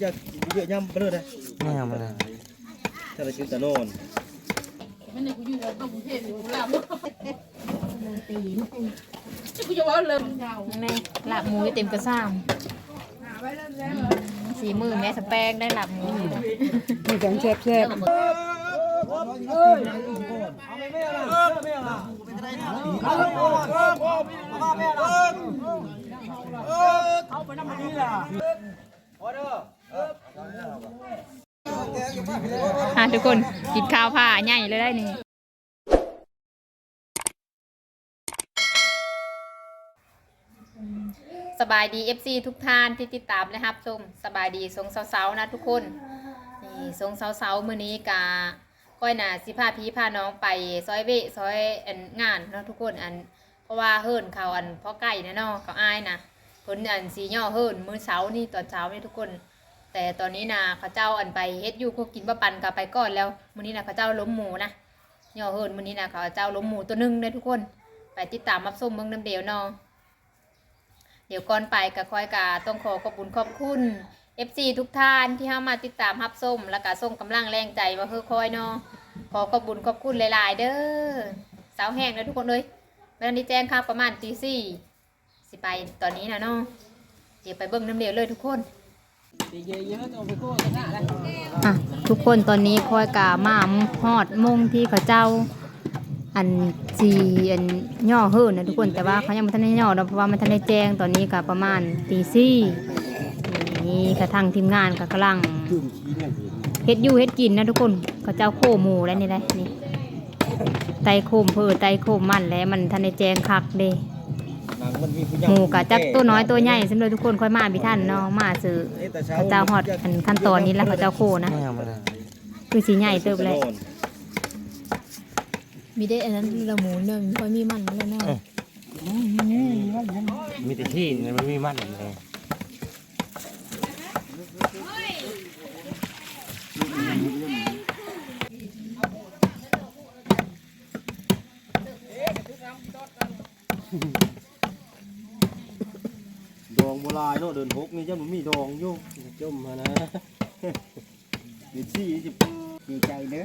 อยากเยอะย่ำไปเลยนะไม่เอามาเลยถ้าเรากินแต่นอนไม่ได้กูอยู่กับกรุงเทพอยู่ลาบตีนกูจะว่าเลยนี่ลาบหมูอยู่เต็มกระซ้ำสีมือแม่สแปงได้ลาบหมูอยู่มีจังเช็ดเช็ดอ่ะทุกคนกินข้าวผ้าใหญ่เลยได้นี่สบายดี FC ทุกท่านที่ติดตามนะครับชมสบายดีทรงเสาๆนะทุกคนนี่ทรงเสาๆมื้อนี้กาค่อยน่ะสิพาพี่พาน้องไปซอยเวซอยอันงานเนาะทุกคนอัน เพราะว่าเฮิรนเขาอันเพราะไก่นะเนาะเขาอายนะเพิ่นอันสีย่อเฮิรนมื้อเช้านี่ตอนเช้านี่ทุกคน แต่ตอนนี้นะเขาเจ้าอันไปเฮ็ดอยู่พวกกินบะปันก็ไปก่อนแล้วมื้อนี้นะเขาเจ้าล้มหมูนะย่อเฮิรนมื้อนี้นะเขาเจ้าล้มหมูตัวหนึงเลยทุกคน ไปติดตามรับชมเบิ่งน้ำเดียวเนาะเดี๋ยวก่อนไปก็ค่อยกาต้องขอขอบคุณขอบคุณ FC ทุกท่านที่เข้ามาติดตามรับชมแล้วก็ส่งกำลังแรงใจมาเพื่อคอยเนาะขอขอบคุณขอบคุณหลาย ๆ เด้อสาวแห้งเลยทุกคนเลยเวลานี้แจ้งครับประมาณตีสี่สิไปตอนนี้นะเนาะเดี๋ยวไปเบิ้งน้ำเดียวเลยทุกคน อะทุกคนตอนนี้คอยกามาฮอดมงที่เขาเจ้า อันสีอันย่อเฮิรนนะทุกคนแต่ว่าเขายังไม่ทันได้ย่อเนาเพราะว่ามันทันได้แจ้งตอนนี้ก็ประมาณตีสี่นี่กระทั่งทีมงานก็กำลังเฮ็ดอยู่เฮ็ดกินนะทุกคนเขาเจ้าโคหมูแล้วนี่แหละนี่ไตโคมเพื่อไตโคมมันแล้วมันทันได้แจงคักเด้ หนังมันมีผู้หมูกะจักตัวน้อยตัวใหญ่สำหรับทุกคนค่อยมาพี่ท่านเนาะมาซื้อเขาเจ้าฮอดอันขั้นตอนนี้แล้วเขาเจ้าโคนะไม่เอามาเลยคือสีใหญ่เติบเลยนอนมีได้อันนั้นละหมูเนิ่มค่อยมีมันแล้วเนาะมีแต่ที่มันไม่มีมันเลยด องโบราณเนาะเดินหกนี่จะมันมีดองอยู่จมมานะเดี๋ยวสี่สิบดีใจเด้อ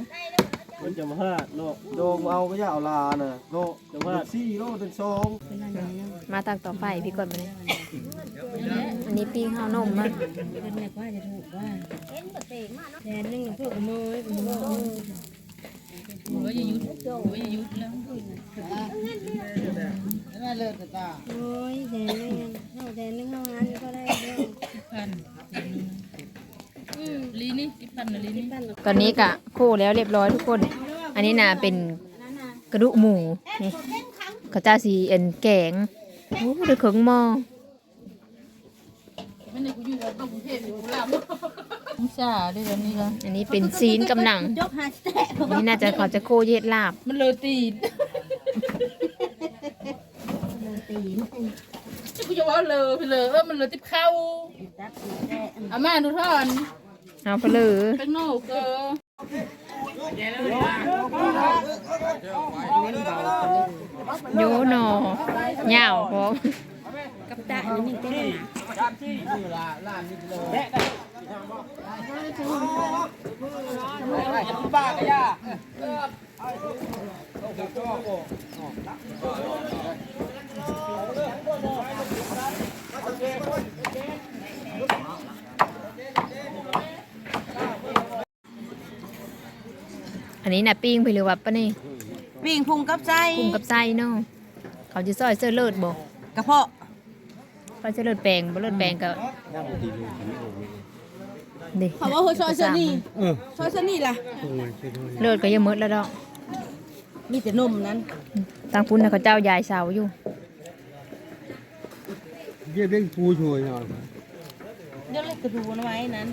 มันจะมาห้าเนาะดองเอาไม่ใช่เอาลาน่ะเนาะจะมาสี่เนาะเป็นสองมาตักต่อไปพี่ก่อนมาเลยอันนี้ปิ้งข้าวนมนะแดนนึงพวกมือหัวอย่าหยุดหัวอย่าหยุดแล้ว โอ้ยแดนนึงเข้าแดนนึงเข้างานก็ได้เด้อพันลีนี่กิพันลีนี่ตอนนี้กะโคแล้วเรียบร้อยทุกคน อันนี้นะเป็นกระดูกหมูนี่เขาเจ้าสีเอ็นแกงโอ้เดือดเขิงหม้อไม่ได้กูอยู่กับกรุงเทพอยู่ลาบมุชาด้วยแบบนี้ละอันนี้เป็นซีนกำหนังยกหาแตะอันนี้น่าจะเขาจะโคเย็ดลาบ มันเลยตีน ตีนกูจะว่าเลยไปเลยเออมันเลยติดเข้าตักแตะอามาดูท่อนเอาไปเลยเป็นโนกเกอโยหนอเหยาวพร้อมกับตะนี่นี่เต้น อันนี้น่ะปิ้งไปหรือว่าปะนี่วิ่งพุงกับใจกุ้งกับไส้เนาะเขาจะซอยเสื้อเลิศบ่กระเพาะเขาจะเลิศแปลงบ่เลิศแปลงก็ดิเขาว่าเฮ้ยซอยเซนี่ซอยเซนี่ล่ะเลิศก็ยังหมดแล้วดอกมีแต่นมนั้นทางพุ่นน่ะเขาเจ้ายายเสาอยู่ เยี่ยมเล่นปูช่วยหน่อยเดี๋ยวเล็กกระดูกเอาไว้นั้น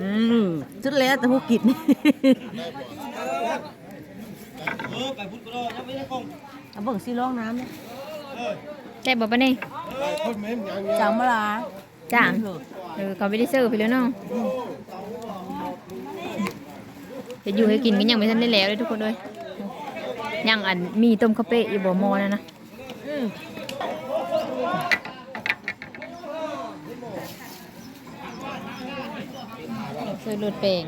อืมสุดแล้วแต่พวกกินเออไปพุทธก็ได้ยังไม่ได้กงเอาเบิ่งสิร้องน้ำเนี่ยใช่บ่ปะนี่จังมาลาจ้างเออเขาไม่ได้ซื้อไปแล้วเนาะเฮ็ดอยู่ให้กินก็ยังไม่ทันได้แล้วเลยทุกคนเลย ยังอันมีต้มข้าวเป๊ะอยู่บ่หมอนะนะซื้อลืดเป่ง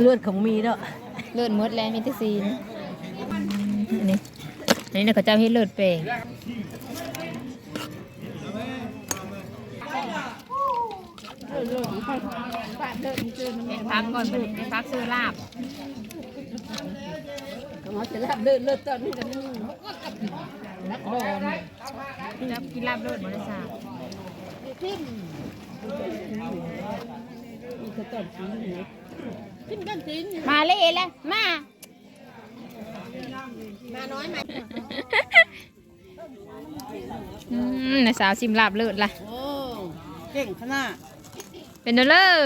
เลือดของมีเนาะเลือดมดแล้วมีแต่ซีนอันนี้อันนี้นะเขาเจ้าให้เลืดเป่งพักก่อนไปพักซื้อลาบ เขาจะรับเลือดเลือดตอนนี้กันนี่นักบอลแล้วกินลาบเลือดบริษัทมีกระต้นสีนี่ขึ้นกันสีนี่มาเลยแล้วมามาน้อยไหมอืมนายสาวชิมลาบเลือดล่ะโอ้เก่งขนาดเป็นเด้อเลย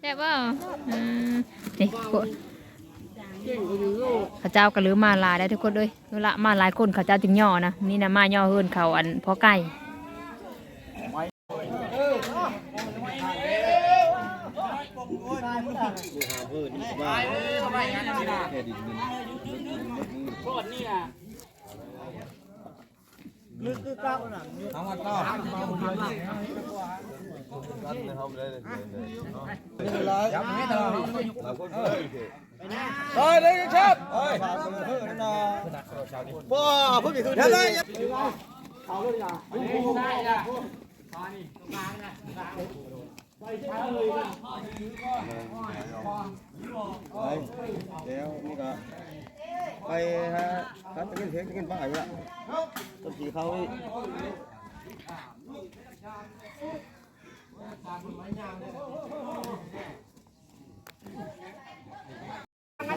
แซ่บเปล่าอืมนี่ ข้าเขาเจ้าก็ลือมาหลายได้ทุกคนเลยเวลามาหลายคนเขาเจ้าจึงย่อนะนี่นะมาย่อเฮินเขาอันพอไก่ ไปเลยครับไปบ่เพิ่งขึ้นเลยไปแล้วนี่ก็ ไปฮะครับจะกินเค้กจะกินป้าอยู่ละต้นสีเขา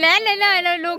แล่นเลยเลยเลยลูก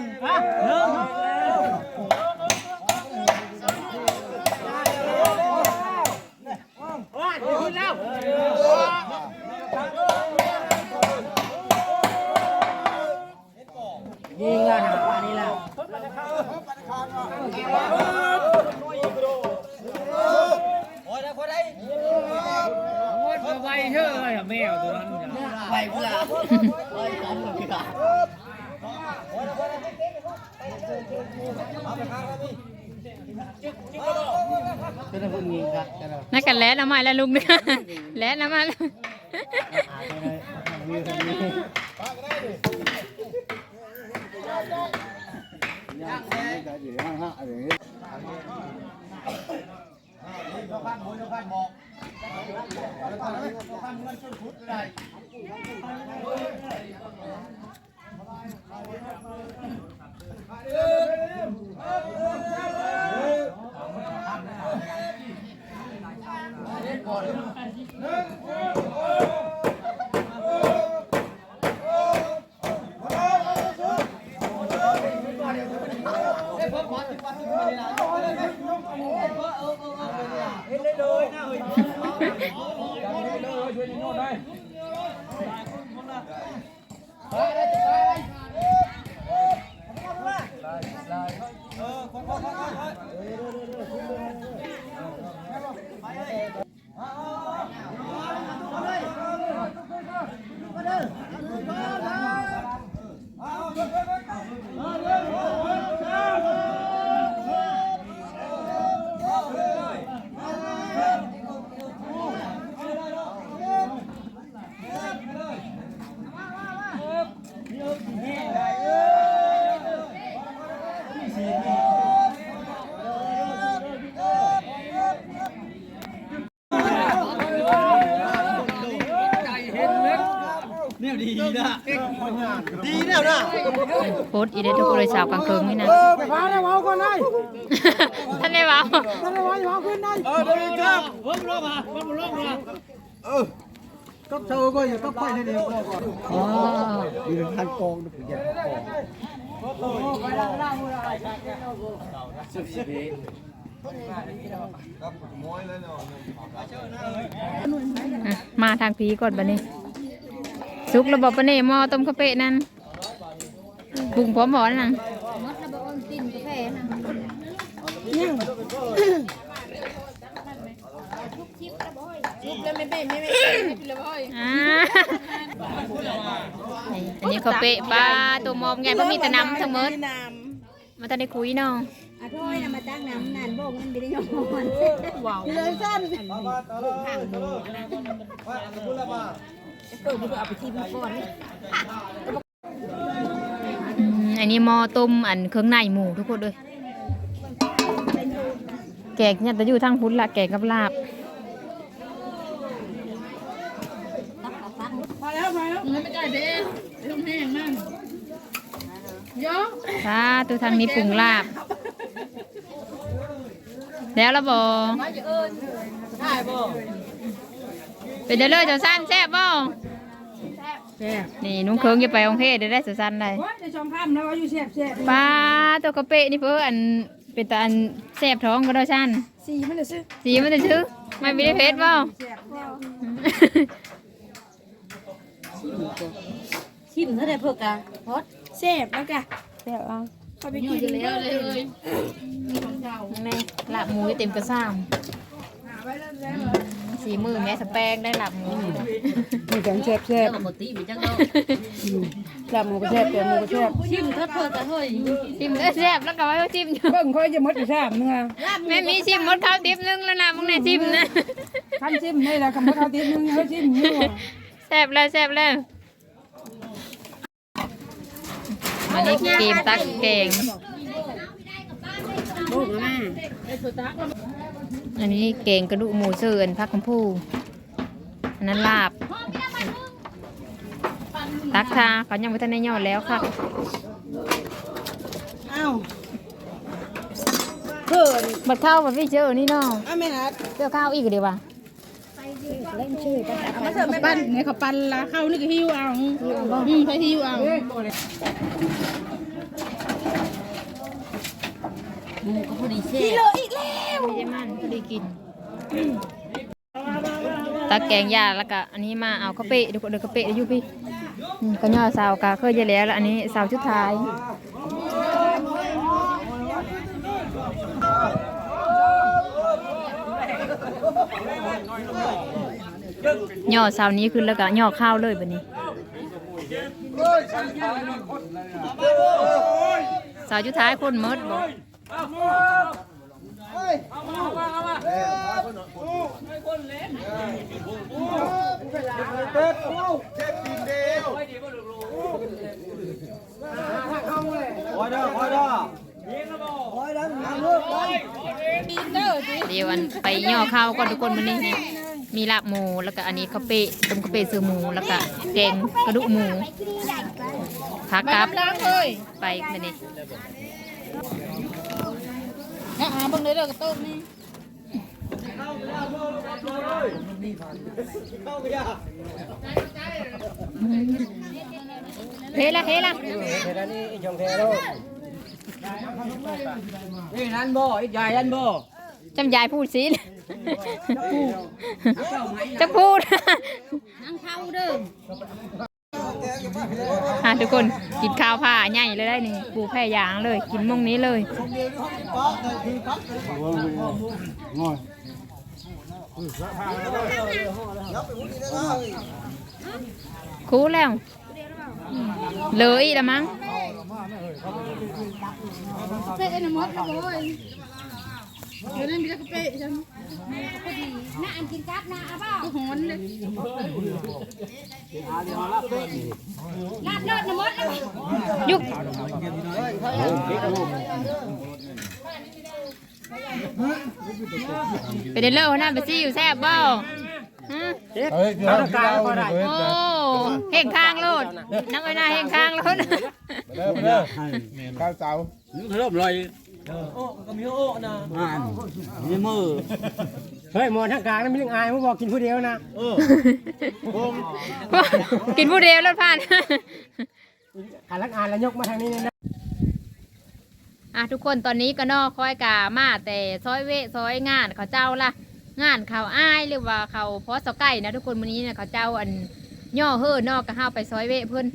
ยิงแล้วนะป่านนี้แล้ว ไวเท่าไรแมวตัวนั้น ไปเพื่อ จะได้คนยิงครับจะได้นักกันแล่นเอาไม้แล้วลูกนะแล่นเอาไม้แล้วอาจจะได้มีคนนี้เเนี่ดีนะดีเนี่ะโพสอีเดทุกคนเลยสาวกลางคืนนี่นะไปพาได้ว้าวก่อนได้ท่านได้ว้าวท่านได้ว้าวว้าวขึ้นได้เออเดินรับผมร้องมาผมร้องมาเออก็เจอก็อย่าก็ไปในเดียวก่อนอ๋อมีทางกองนะผมอยากกอง อะมาทางพีก่อนบัดนี้ สุกระบบปะเน่หมอต้มข้าวเปะนั่นบุ้งพร้อมหมอนั่นมดระเบิดติ่า แฟนะยุบแล้วไม่เป็นไม่เป็นไม่เป็นเลยพ่อยอ่านี่อันนี้ข้าวเปะปลาตัวมอมไงเพราะมีแต่น้ำทั้งหมดมาทันได้คุยเนาะอะถ้อยนะมาตั้งน้ำนานโบกมันไม่ได้ยอมว้าวเลยสั้นห่างมือนะเกิดเอาไปทีมก่อน อืมอันนี้หม้อต้มอันเครื่องในหมูทุกคนเลยแกงเนี่ยจะอยู่ทางพุ้นละแกงกับลาบ เงินไม่จ่ายเด้เรื่องแห้งนั่น เยอะถ้าตัวทางนี้ปรุงลาบ แล้วละบอเป็นเด้อเลยเจ้าสั้นแซ่บบ่นี่นุ่งเคิงจะไปองเทศได้ได้เจ้าสั้นได้จะชมภาพนะว่าอยู่แซ่บแซ่บปลาตัวกระเปะนี่เพื่ออันเป็นตาอันแซ่บท้องก็ได้ชั้นสีมันจะซื้อสีมันจะชื่อไม่มีได้เพชรบ่แซ่บแล้วชิมเท่าไรเพื่อกะพอด แซ่บแล้วกะแซ่บเอาเขาไปกินแล้วเลยนี่ลาบหมูอยู่เต็มกระซ้ำสีมือแม่สแปงได้ลาบหมูมีแกงแซ่บแซ่บปกติมีจังเนาะแซ่บหมูก็แซ่บแซ่บหมูก็แซ่บชิมเท่าเพื่อกะเฮ้ยชิมได้แซ่บแล้วก็ว่าชิมอยู่เบิ่งค่อยจะมดอีแซ่บนึงอะแม่มีชิมหมดข้าวทิพนึงแล้วนะมึงเนี่ยชิมนะคันชิมนี่แหละคำว่าเขาติดนึงเขาชิมอยู่แซ่บแล้วแซ่บแล้ว อันนี้เกมตักแกงโบ้มาอันนี้เกงกระดูกหมูเสื่อนพักคำพูอันนั้นลาบ ตักทาเขายังไม่ทันได้ยอดแล้วค่ะอ้าวเพิ่นบัดข้าวบัดพี่เจอนี่เนาะอ้าแม่นัดเจอข้าวอีกเดี๋ยววะ ปั้นไงเขาปั้นละเข้านี่ก็หิวเอาอืมไปหิวเอาหมูก็พอดีแซ่บไม่ได้มันพอดีกินตักแกงยาแล้วก็อันนี้มาเอาข้าวเปะเดี๋ยวเดี๋ยวข้าวเปะเดี๋ยวอยู่พี่อืมก็ย่อสาวกาเคยจะแล้วแล้วอันนี้สาวชุดท้าย ย่อเสานี้ขึ้นแล้วก็ย่อข้าวเลยแบบนี้สาวชุดท้ายคนเมดบอกคอยเดี๋ยวอันไปย่อข้าวก่อนทุกคนมันนี่ มีลาบหมูแล้วก็อันนี้ข้าวเปะต้มข้าวเปะเสือหมูแล้วก็แกงกระดูกหมูผักกับล้างเลยไปมันนี่นะอ่าบังเลยเด้อกระต้มนี่เฮละเฮละเดี๋ยวนี้อีจงแท้แล้วนี่นั่นบ่อีใหญ่นั่นบ่จำยายพูดสิ จะพูดนั่งเข้าเด้ออะทุกคนกินข้าวผ้าใหญ่เลยได้นี่ปูแพร่ยางเลย กินมงนี้เลยง่อยคูแล้วเลยละมั้งเป๊ะนะมดนะโว้ยเดี๋ยวนั้นมีแต่กระเป๊ะฉัน น่าอันกินกับนะอะบ่ก็หอนเลยลาดเลิศนะมดยุกไปเดินเล่าหน้าไปซี่อยู่แซ่บเบ้าฮะเฮ้ยเอากายก็ได้โอ้เฮ่งข้างโลดน้องไอ้หน้าเฮ่งข้างโลดเด้อเด้อข้าวเสาเริ่มลอย โอ้ก็มีโอ้นะนี่มือเฮ้ยหมอนทางกลางนั้นไม่ต้องอายมึงบอกกินผู้เดียวนะเออกินผู้เดียวแล้วผ่านขาลักอานแล้วยกมาทางนี้นะอะทุกคนตอนนี้ก็นอคอยกามาแต่ซอยเวซอยงานเขาเจ้าละงานเขาอ้ายหรือว่าเขาพอสไก่นะทุกคนวันนี้นะเขาเจ้าอันย่อเฮ่อนอกก็ห้าไปซอยเวเพื่อน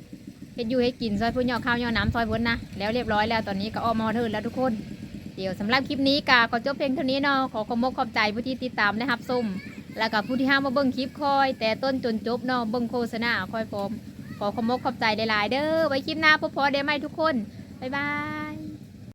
เฮ็ดอยู่ให้กินซอยเพื่อนย่อข้าวย่อน้ำซอยเพื่อนนะแล้วเรียบร้อยแล้วตอนนี้ก็ออกมาเทินแล้วทุกคน เดี๋ยวสำหรับคลิปนี้กาขอจบเพียงเท่านี้เนาะขอขอบมกขอบใจผู้ที่ติดตามและรับส้มแล้วก็ผู้ที่ห้ามมาเบิ้งคลิปคอย แต่ต้นจนจบเนาะเบิ้งโฆษณาคอยฟอมขอขอบมกขอบใจหลายๆเด้อไว้คลิปหน้าพบพอได้ไหมทุกคนบ๊ายบาย